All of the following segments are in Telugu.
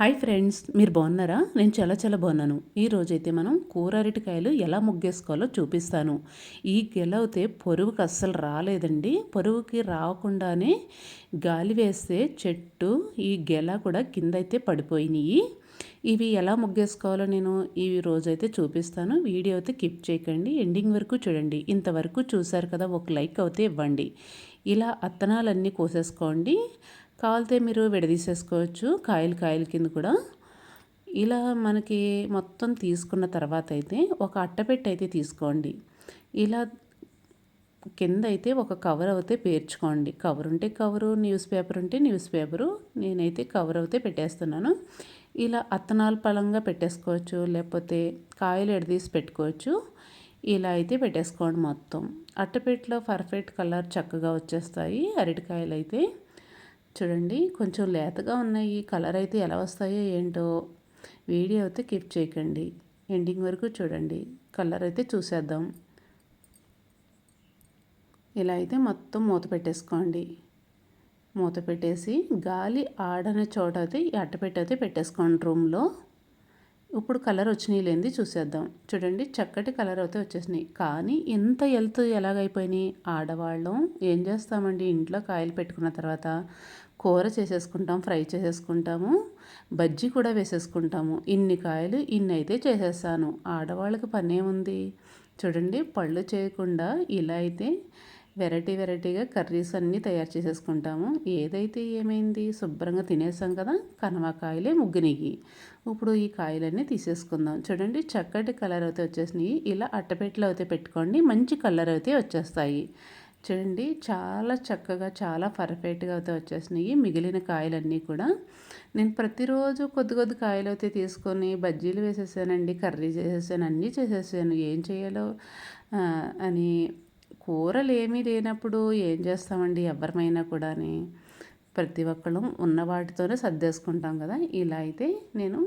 హాయ్ ఫ్రెండ్స్ మీరు బాగున్నారా? నేను చాలా చాలా బాగున్నాను. ఈరోజైతే అయితే మనం కూర అరటికాయలు ఎలా ముగ్గేసుకోవాలో చూపిస్తాను. ఈ గెలవుతే పొరుగుకి అస్సలు రాలేదండి. పొరుగుకి రాకుండానే గాలి వేస్తే చెట్టు ఈ గెల కూడా కింద అయితే పడిపోయినాయి. ఇవి ఎలా ముగ్గేసుకోవాలో నేను ఈ రోజైతే చూపిస్తాను. వీడియో అయితే కిప్ చేయకండి. ఎండింగ్ వరకు చూడండి. ఇంతవరకు చూశారు కదా ఒక లైక్ అయితే ఇవ్వండి. ఇలా అత్తనాలన్నీ కోసేసుకోండి. కావాలితే మీరు విడదీసేసుకోవచ్చు కాయలు కాయల కింద కూడా. ఇలా మనకి మొత్తం తీసుకున్న తర్వాత అయితే ఒక అట్టపెట్టి అయితే తీసుకోండి. ఇలా కింద అయితే ఒక కవర్ అయితే పేర్చుకోండి. కవర్ ఉంటే కవరు న్యూస్ పేపర్ ఉంటే న్యూస్ పేపరు నేనైతే కవర్ అయితే పెట్టేస్తున్నాను. ఇలా అత్తనాలు పలంగా పెట్టేసుకోవచ్చు లేకపోతే కాయలు ఎడదీసి పెట్టుకోవచ్చు. ఇలా అయితే పెట్టేసుకోండి మొత్తం. అట్టపెట్టిలో పర్ఫెక్ట్ కలర్ చక్కగా వచ్చేస్తాయి అరటికాయలు అయితే. చూడండి కొంచెం లేతగా ఉన్నాయి. కలర్ అయితే ఎలా వస్తాయో ఏంటో వీడియో అయితే కిప్ చేయకండి. ఎండింగ్ వరకు చూడండి. కలర్ అయితే చూసేద్దాం. ఇలా అయితే మొత్తం మూత పెట్టేసుకోండి. మూత పెట్టేసి గాలి ఆడని చోట అయితే అట్టపెట్టి అయితే పెట్టేసుకోండి రూమ్లో. ఇప్పుడు కలర్ వచ్చినాయి లేనిది చూసేద్దాం. చూడండి చక్కటి కలర్ అయితే వచ్చేసినాయి. కానీ ఎంత హెల్త్ ఎలాగైపోయినాయి? ఆడవాళ్ళం ఏం చేస్తామండి? ఇంట్లో కాయలు పెట్టుకున్న తర్వాత కూర చేసేసుకుంటాం ఫ్రై చేసేసుకుంటాము బజ్జీ కూడా వేసేసుకుంటాము. ఇన్ని కాయలు ఇన్ని అయితే చేసేస్తాను. ఆడవాళ్ళకి పని ఏముంది చూడండి పళ్ళు చేయకుండా ఇలా అయితే వెరైటీ వెరైటీగా కర్రీస్ అన్నీ తయారు చేసేసుకుంటాము. ఏదైతే ఏమైంది? శుభ్రంగా తినేసాం కదా? కనవాకాయలే ముగ్గునిగి. ఇప్పుడు ఈ కాయలన్నీ తీసేసుకుందాం. చూడండి చక్కటి కలర్ అయితే వచ్చేసినాయి. ఇలా అట్టపెట్టలు అయితే పెట్టుకోండి. మంచి కలర్ అయితే వచ్చేస్తాయి. చూడండి చాలా చక్కగా చాలా పర్ఫెక్ట్గా అయితే వచ్చేసినాయి మిగిలిన కాయలన్నీ కూడా. నేను ప్రతిరోజు కొద్ది కొద్ది కాయలు అయితే తీసుకొని బజ్జీలు వేసేసానండి కర్రీ చేసేసాను అన్నీ చేసేసాను. ఏం చేయాలో అని కూరలు ఏమీ లేనప్పుడు ఏం చేస్తామండి ఎవరమైనా కూడా ప్రతి ఒక్కళ్ళం ఉన్న వాటితోనే సర్దేసుకుంటాం కదా. ఇలా అయితే నేను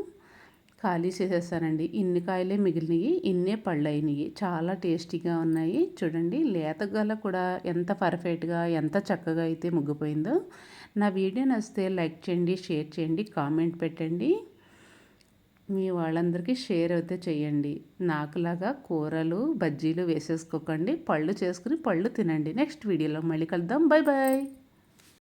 ఖాళీ చేసేసానండి. ఇన్ని కాయలే మిగిలినవి ఇన్నే పళ్ళు అయినాయి చాలా టేస్టీగా ఉన్నాయి. చూడండి లేతగల కూడా ఎంత పర్ఫెక్ట్గా ఎంత చక్కగా అయితే ముగ్గిపోయిందో. నా వీడియో నచ్చితే లైక్ చేయండి షేర్ చేయండి కామెంట్ పెట్టండి. మీ వాళ్ళందరికీ షేర్ అయితే చేయండి నాకులాగా కూరలు బజ్జీలు వేసేసుకోకండి. పళ్ళు చేసుకుని పళ్ళు తినండి. నెక్స్ట్ వీడియోలో మళ్ళీ కలుద్దాం. Bye bye